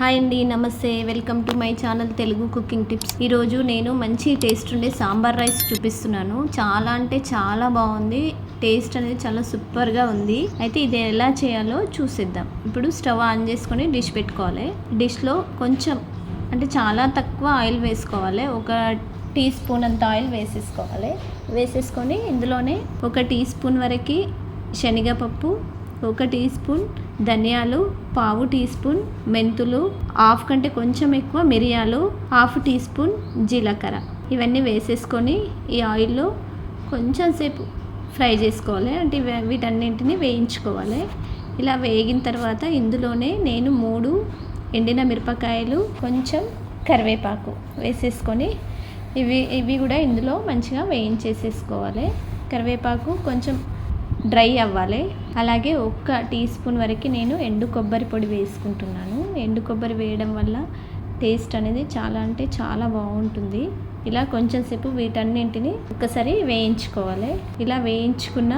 Hi అండి నమస్తే. Welcome to my channel Telugu cooking tips. ఈరోజు నేను మంచి టేస్ట్ ఉండే సాంబార్ రైస్ చూపిస్తున్నాను. చాలా అంటే చాలా బాగుంది. టేస్ట్ అనేది చాలా సూపర్గా ఉంది. అయితే ఇది ఎలా చేయాలో చూసేద్దాం. ఇప్పుడు స్టవ్ ఆన్ చేసుకొని డిష్ పెట్టుకోవాలి. డిష్లో కొంచెం అంటే చాలా తక్కువ ఆయిల్ వేసుకోవాలి. ఒక టీ స్పూన్ అంత ఆయిల్ వేసేసుకోవాలి. వేసేసుకొని ఇందులోనే ఒక టీ స్పూన్ వరకు శనగపప్పు ఒక టీ స్పూన్ ధనియాలు పావు టీ స్పూన్ మెంతులు హాఫ్ కంటే కొంచెం ఎక్కువ మిరియాలు హాఫ్ టీ స్పూన్ జీలకర్ర. ఇవన్నీ వేసేసుకొని ఈ ఆయిల్లో కొంచెం సేపు ఫ్రై చేసుకోవాలి. అంటే వీటన్నింటినీ వీటన్నింటిని వేయించుకోవాలి. ఇలా వేగిన తర్వాత ఇందులోనే నేను మూడు ఎండిన మిరపకాయలు కొంచెం కరివేపాకు వేసేసుకొని ఇవి ఇవి కూడా ఇందులో మంచిగా వేయించేసేసుకోవాలి. కరివేపాకు కొంచెం డ్రై అవ్వాలి. అలాగే ఒక్క టీ స్పూన్ వరకు నేను ఎండు కొబ్బరి పొడి వేసుకుంటున్నాను. ఎండు కొబ్బరి వేయడం వల్ల టేస్ట్ అనేది చాలా అంటే చాలా బాగుంటుంది. ఇలా కొంచెం సేపు వీటన్నింటిని ఒకసారి వేయించుకోవాలి. ఇలా వేయించుకున్న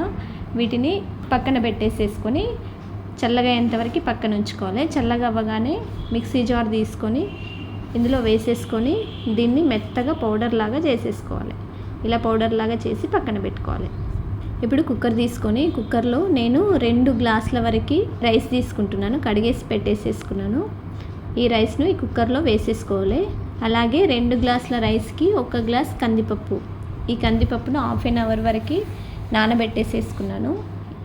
వీటిని పక్కన పెట్టేసేసుకొని చల్లగా అయ్యేంతవరకు పక్కన ఉంచుకోవాలి. చల్లగా అవ్వగానే మిక్సీ జార్ తీసుకొని ఇందులో వేసేసుకొని దీన్ని మెత్తగా పౌడర్ లాగా చేసేసుకోవాలి. ఇలా పౌడర్ లాగా చేసి పక్కన పెట్టుకోవాలి. ఇప్పుడు కుక్కర్ తీసుకొని కుక్కర్లో నేను రెండు గ్లాసుల వరకు రైస్ తీసుకుంటున్నాను. కడిగేసి పెట్టేసేసుకున్నాను. ఈ రైస్ను ఈ కుక్కర్లో వేసేసుకోవాలి. అలాగే రెండు గ్లాసుల రైస్కి ఒక గ్లాస్ కందిపప్పు. ఈ కందిపప్పును హాఫ్ అన్ అవర్ వరకు నానబెట్టేసేసుకున్నాను.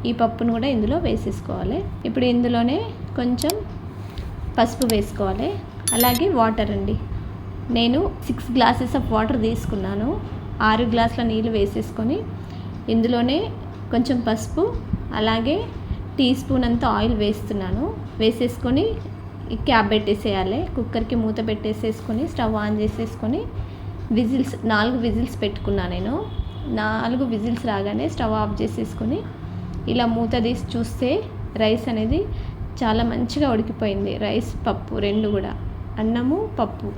ఈ పప్పును కూడా ఇందులో వేసేసుకోవాలి. ఇప్పుడు ఇందులోనే కొంచెం పసుపు వేసుకోవాలి. అలాగే వాటర్ అండి. నేను సిక్స్ గ్లాసెస్ ఆఫ్ వాటర్ తీసుకున్నాను. ఆరు గ్లాసుల నీళ్ళు వేసేసుకొని ఇందులోనే కొంచెం పసుపు అలాగే టీ స్పూన్ అంత ఆయిల్ వేస్తున్నాను. వేసేసుకొని క్యాప్ పెట్టేసేయాలి. కుక్కర్కి మూత పెట్టేసేసుకొని స్టవ్ ఆన్ చేసేసుకొని విజిల్స్ నాలుగు విజిల్స్ పెట్టుకున్నా నేను. నాలుగు విజిల్స్ రాగానే స్టవ్ ఆఫ్ చేసేసుకొని ఇలా మూత తీసి చూస్తే రైస్ అనేది చాలా మంచిగా ఉడికిపోయింది. రైస్ పప్పు రెండు కూడా. అన్నము పప్పు.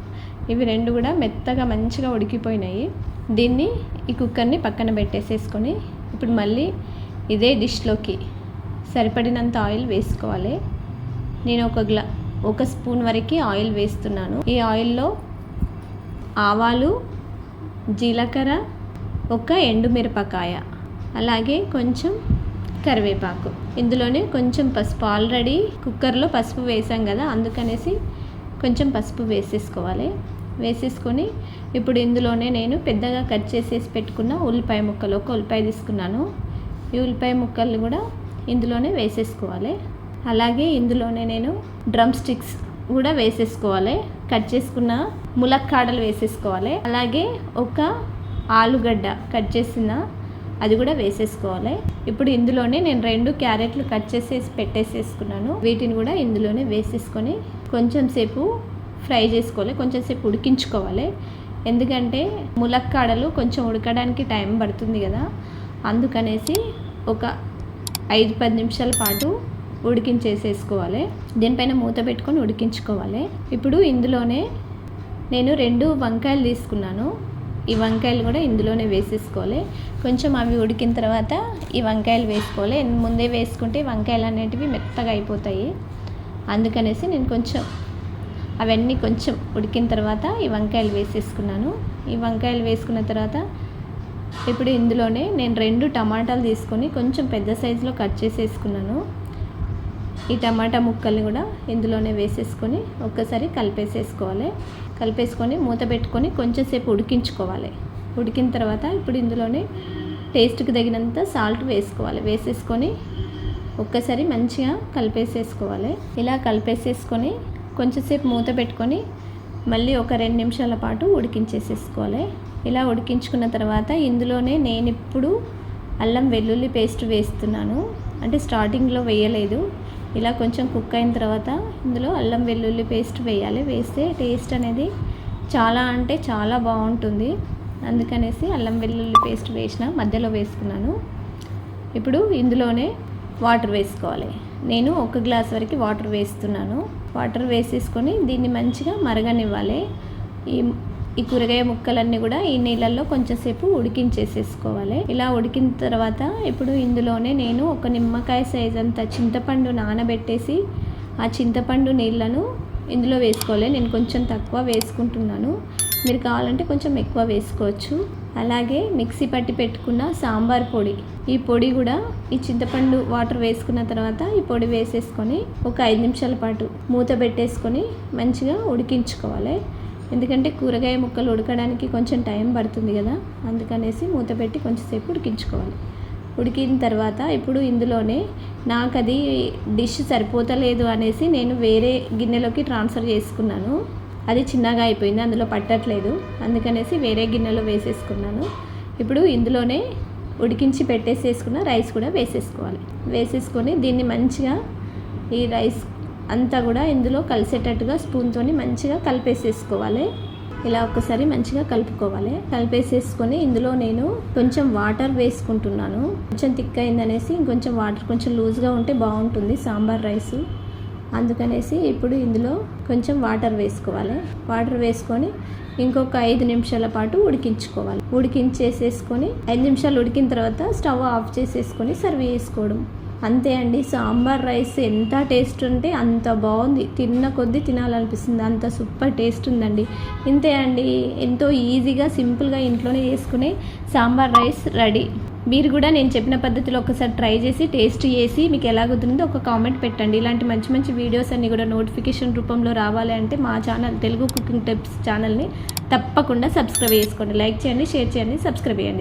ఇవి రెండు కూడా మెత్తగా మంచిగా ఉడికిపోయినాయి. దీన్ని ఈ కుక్కర్ని పక్కన పెట్టేసేసుకొని ఇప్పుడు మళ్ళీ ఇదే డిష్లోకి సరిపడినంత ఆయిల్ వేసుకోవాలి. నేను ఒక గ్లా ఒక స్పూన్ వరకు ఆయిల్ వేస్తున్నాను. ఈ ఆయిల్లో ఆవాలు జీలకర్ర ఒక ఎండుమిరపకాయ అలాగే కొంచెం కరివేపాకు. ఇందులోనే కొంచెం పసుపు. ఆల్రెడీ కుక్కర్లో పసుపు వేసాం కదా అందుకనేసి కొంచెం పసుపు వేసేసుకోవాలి. వేసేసుకొని ఇప్పుడు ఇందులోనే నేను పెద్దగా కట్ చేసేసి పెట్టుకున్న ఉల్లిపాయ ముక్కలు ఒక ఉల్లిపాయ తీసుకున్నాను. ఈ ఉల్లిపాయ ముక్కలు కూడా ఇందులోనే వేసేసుకోవాలి. అలాగే ఇందులోనే నేను డ్రమ్ స్టిక్స్ కూడా వేసేసుకోవాలి. కట్ చేసుకున్న ములక్కాడలు వేసేసుకోవాలి. అలాగే ఒక ఆలుగడ్డ కట్ చేసిన అది కూడా వేసేసుకోవాలి. ఇప్పుడు ఇందులోనే నేను రెండు క్యారెట్లు కట్ చేసేసి పెట్టేసేసుకున్నాను. వీటిని కూడా ఇందులోనే వేసేసుకొని కొంచెం సేపు ఫ్రై చేసుకోవాలి కొంచెం సేపు ఉడికించుకోవాలి. ఎందుకంటే ములక్కాడలు కొంచెం ఉడకడానికి టైం పడుతుంది కదా. అందుకనేసి ఒక ఐదు పది నిమిషాల పాటు ఉడికించేసేసుకోవాలి. దీనిపైన మూత పెట్టుకొని ఉడికించుకోవాలి. ఇప్పుడు ఇందులోనే నేను రెండు వంకాయలు తీసుకున్నాను. ఈ వంకాయలు కూడా ఇందులోనే వేసేసుకోవాలి. కొంచెం అవి ఉడికిన తర్వాత ఈ వంకాయలు వేసుకోవాలి. ముందే వేసుకుంటే వంకాయలు అనేటివి మెత్తగా అయిపోతాయి. అందుకనేసి నేను కొంచెం అవన్నీ కొంచెం ఉడికిన తర్వాత ఈ వంకాయలు వేసేసుకున్నాను. ఈ వంకాయలు వేసుకున్న తర్వాత ఇప్పుడు ఇందులోనే నేను రెండు టమాటాలు తీసుకొని కొంచెం పెద్ద సైజులో కట్ చేసేసుకున్నాను. ఈ టమాటా ముక్కల్ని కూడా ఇందులోనే వేసేసుకొని ఒక్కసారి కలిపేసేసుకోవాలి. కలిపేసుకొని మూత పెట్టుకొని కొంచెం సేపు ఉడికించుకోవాలి. ఉడికిన తర్వాత ఇప్పుడు ఇందులోనే టేస్ట్కి తగినంత సాల్ట్ వేసుకోవాలి. వేసేసుకొని ఒక్కసారి మంచిగా కలిపేసేసుకోవాలి. ఇలా కలిపేసేసుకొని కొంచెంసేపు మూత పెట్టుకొని మళ్ళీ ఒక రెండు నిమిషాల పాటు ఉడికించేసేసుకోవాలి. ఇలా ఉడికించుకున్న తర్వాత ఇందులోనే నేను ఇప్పుడు అల్లం వెల్లుల్లి పేస్ట్ వేస్తున్నాను. అంటే స్టార్టింగ్లో వేయలేదు. ఇలా కొంచెం కుక్ అయిన తర్వాత ఇందులో అల్లం వెల్లుల్లి పేస్ట్ వేయాలి. వేస్తే టేస్ట్ అనేది చాలా అంటే చాలా బాగుంటుంది. అందుకనేసి అల్లం వెల్లుల్లి పేస్ట్ వేసిన మధ్యలో వేసుకున్నాను. ఇప్పుడు ఇందులోనే వాటర్ వేసుకోవాలి. నేను ఒక గ్లాస్ వరకు వాటర్ వేస్తున్నాను. వాటర్ వేసేసుకొని దీన్ని మంచిగా మరగనివ్వాలి. ఈ ఈ కూరగాయ ముక్కలన్నీ కూడా ఈ నీళ్ళల్లో కొంచెంసేపు ఉడికించేసేసుకోవాలి. ఇలా ఉడికిన తర్వాత ఇప్పుడు ఇందులోనే నేను ఒక నిమ్మకాయ సైజ్ అంత చింతపండు నానబెట్టేసి ఆ చింతపండు నీళ్ళను ఇందులో వేసుకోవాలి. నేను కొంచెం తక్కువ వేసుకుంటున్నాను. మీరు కావాలంటే కొంచెం ఎక్కువ వేసుకోవచ్చు. అలాగే మిక్సీ పట్టి పెట్టుకున్న సాంబార్ పొడి. ఈ పొడి కూడా ఈ చింతపండు వాటర్ వేసుకున్న తర్వాత ఈ పొడి వేసేసుకొని ఒక ఐదు నిమిషాల పాటు మూత పెట్టేసుకొని మంచిగా ఉడికించుకోవాలి. ఎందుకంటే కూరగాయ ముక్కలు ఉడకడానికి కొంచెం టైం పడుతుంది కదా అందుకనేసి మూత పెట్టి కొంచెంసేపు ఉడికించుకోవాలి. ఉడికిన తర్వాత ఇప్పుడు ఇందులోనే నాకు అది డిష్ సరిపోతలేదు అనేసి నేను వేరే గిన్నెలోకి ట్రాన్స్ఫర్ చేసుకున్నాను. అది చిన్నగా అయిపోయింది అందులో పట్టట్లేదు. అందుకనేసి వేరే గిన్నెలో వేసేసుకున్నాను. ఇప్పుడు ఇందులోనే ఉడికించి పెట్టేసేసుకున్న రైస్ కూడా వేసేసుకోవాలి. వేసేసుకొని దీన్ని మంచిగా ఈ రైస్ అంతా కూడా ఇందులో కలిసేటట్టుగా స్పూన్తోని మంచిగా కలిపేసేసుకోవాలి. ఇలా ఒక్కసారి మంచిగా కలుపుకోవాలి. కలిపేసేసుకొని ఇందులో నేను కొంచెం వాటర్ వేసుకుంటున్నాను. కొంచెం థిక్ అయిందనేసి ఇంకొంచెం వాటర్ కొంచెం లూజ్గా ఉంటే బాగుంటుంది సాంబార్ రైస్. అందుకనేసి ఇప్పుడు ఇందులో కొంచెం వాటర్ వేసుకోవాలి. వాటర్ వేసుకొని ఇంకొక ఐదు నిమిషాల పాటు ఉడికించుకోవాలి. ఉడికించేసేసుకొని ఐదు నిమిషాలు ఉడికిన తర్వాత స్టవ్ ఆఫ్ చేసేసుకొని సర్వ్ చేసుకోవడం. అంతే అండి. సాంబార్ రైస్ ఎంత టేస్ట్ ఉంటే అంత బాగుంది. తిన్న కొద్దీ తినాలనిపిస్తుంది. అంత సూపర్ టేస్ట్ ఉందండి. ఇంతే అండి. ఎంతో ఈజీగా సింపుల్గా ఇంట్లోనే చేసుకునే సాంబార్ రైస్ రెడీ. మీరు కూడా నేను చెప్పిన పద్ధతిలో ఒకసారి ట్రై చేసి టేస్ట్ చేసి మీకు ఎలా కుదిరిందో ఒక కామెంట్ పెట్టండి. ఇలాంటి మంచి మంచి వీడియోస్ అన్ని కూడా నోటిఫికేషన్ రూపంలో రావాలి అంటే మా ఛానల్ తెలుగు కుకింగ్ టిప్స్ ఛానల్ని తప్పకుండా సబ్స్క్రైబ్ చేసుకోండి. లైక్ చేయండి షేర్ చేయండి సబ్స్క్రైబ్ చేయండి.